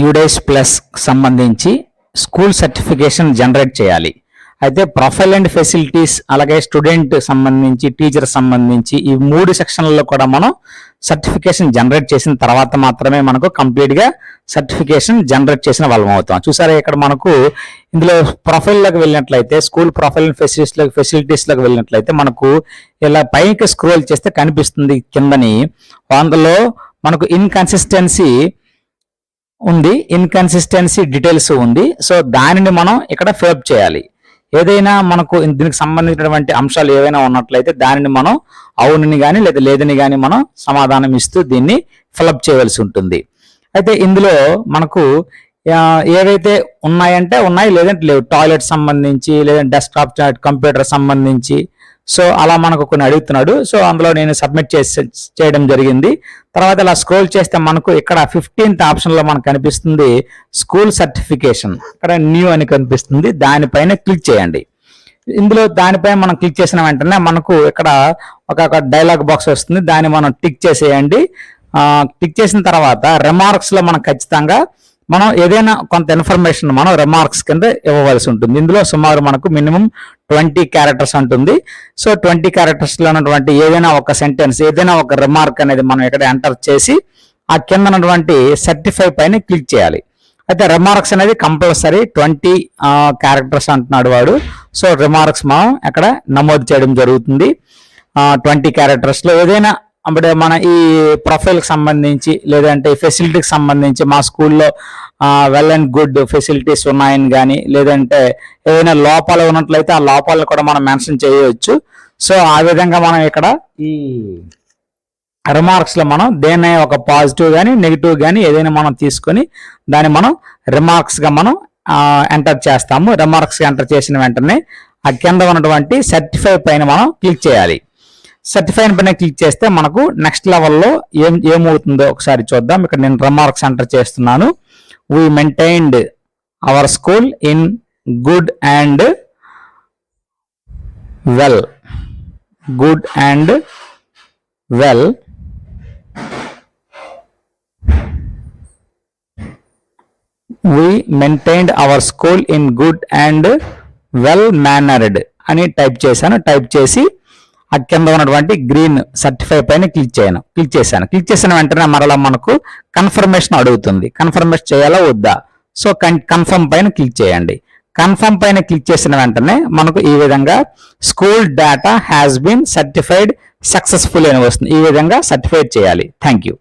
UDISE plus సంబంధించి school certification generate చేయాలి. అయితే ప్రొఫైల్ అండ్ ఫెసిలిటీస్ అలాగే స్టూడెంట్ సంబంధించి టీచర్ సంబంధించి ఈ మూడు సెక్షన్లలో కూడా మనం సర్టిఫికేషన్ జనరేట్ చేసిన తర్వాత మాత్రమే మనకు కంప్లీట్గా సర్టిఫికేషన్ జనరేట్ చేసిన వాళ్ళం అవుతాం. చూసారా ఇక్కడ మనకు ఇందులో ప్రొఫైల్లోకి వెళ్ళినట్లయితే స్కూల్ ప్రొఫైల్ అండ్ ఫెసిలిటీస్లోకి ఫెసిలిటీస్లోకి వెళ్ళినట్లయితే మనకు ఇలా పైకి స్క్రోల్ చేస్తే కనిపిస్తుంది కిందని. అందులో మనకు ఇన్కన్సిస్టెన్సీ ఉంది ఇన్కన్సిస్టెన్సీ డీటెయిల్స్ ఉంది. సో దానిని మనం ఇక్కడ ఫిలప్ చేయాలి. ఏదైనా మనకు దీనికి సంబంధించినటువంటి అంశాలు ఏవైనా ఉన్నట్లయితే దానిని మనం అవునని కానీ లేదా లేదని కానీ మనం సమాధానం ఇస్తూ దీన్ని ఫిలప్ చేయవలసి ఉంటుంది. అయితే ఇందులో మనకు ఏవైతే ఉన్నాయంటే ఉన్నాయి లేదంటే లేవు. టాయిలెట్ సంబంధించి లేదంటే డెస్క్టాప్ కంప్యూటర్ సంబంధించి సో అలా మనకు కొన్ని అడుగుతున్నాడు. సో అందులో నేను సబ్మిట్ చేసి చేయడం జరిగింది. తర్వాత ఇలా స్క్రోల్ చేస్తే మనకు ఇక్కడ ఫిఫ్టీన్త్ ఆప్షన్లో మనకు కనిపిస్తుంది స్కూల్ సర్టిఫికేషన్. ఇక్కడ న్యూ అని కనిపిస్తుంది. దానిపైన క్లిక్ చేయండి. ఇందులో దానిపై మనం క్లిక్ చేసిన వెంటనే మనకు ఇక్కడ ఒక డైలాగ్ బాక్స్ వస్తుంది. దాన్ని మనం టిక్ చేసేయండి. టిక్ చేసిన తర్వాత రిమార్క్స్లో మనం ఖచ్చితంగా మనం ఏదైనా కొంత ఇన్ఫర్మేషన్ మనం రిమార్క్స్ కింద ఇవ్వవలసి ఉంటుంది. ఇందులో సుమారు మనకు మినిమం ట్వంటీ క్యారెక్టర్స్ ఉంటుంది సో ట్వంటీ క్యారెక్టర్స్లో ఉన్నటువంటి ఏదైనా ఒక సెంటెన్స్ ఏదైనా ఒక రిమార్క్ అనేది మనం ఇక్కడ ఎంటర్ చేసి ఆ కింద ఉన్నటువంటి సర్టిఫై పైన క్లిక్ చేయాలి. అయితే రిమార్క్స్ అనేది కంపల్సరీ ట్వంటీ క్యారెక్టర్స్ అంటున్నాడు వాడు. సో రిమార్క్స్ మనం అక్కడ నమోదు చేయడం జరుగుతుంది. ట్వంటీ క్యారెక్టర్స్లో ఏదైనా అప్పుడు మన ఈ ప్రొఫైల్కి సంబంధించి లేదంటే ఫెసిలిటీకి సంబంధించి మా స్కూల్లో వెల్ అండ్ గుడ్ ఫెసిలిటీస్ ఉన్నాయని కానీ లేదంటే ఏదైనా లోపాలు ఉన్నట్లయితే ఆ లోపాలను కూడా మనం మెన్షన్ చేయవచ్చు సో ఆ విధంగా మనం ఇక్కడ ఈ రిమార్క్స్లో మనం దేన్ని ఒక పాజిటివ్ కానీ నెగిటివ్ కానీ ఏదైనా మనం తీసుకొని దాన్ని మనం రిమార్క్స్గా మనం ఎంటర్ చేస్తాము. రిమార్క్స్ ఎంటర్ చేసిన వెంటనే ఆ కింద ఉన్నటువంటి సర్టిఫై పైన మనం క్లిక్ చేయాలి. సర్టిఫై పైన క్లిక్ చేస్తే మనకు నెక్స్ట్ లెవెల్లో ఏం ఏమవుతుందో ఒకసారి చూద్దాం. ఇక్కడ నేను రిమార్క్స్ ఎంటర్ చేస్తున్నాను. We maintained our school in good and well good and well we maintained our school in good and well mannered అని టైప్ చేశాను. టైప్ చేసి ఆ కింద ఉన్నటువంటి గ్రీన్ సర్టిఫై పైన క్లిక్ చేయను. క్లిక్ చేశాను. క్లిక్ చేసిన వెంటనే మరలా మనకు కన్ఫర్మేషన్ అడుగుతుంది. కన్ఫర్మేషన్ చేయాలా వద్దా? సో కన్ఫర్మ్ పైన క్లిక్ చేయండి. కన్ఫర్మ్ పైన క్లిక్ చేసిన వెంటనే మనకు ఈ విధంగా school data has been certified successful అని వస్తుంది. ఈ విధంగా సర్టిఫైడ్ చేయాలి. Thank you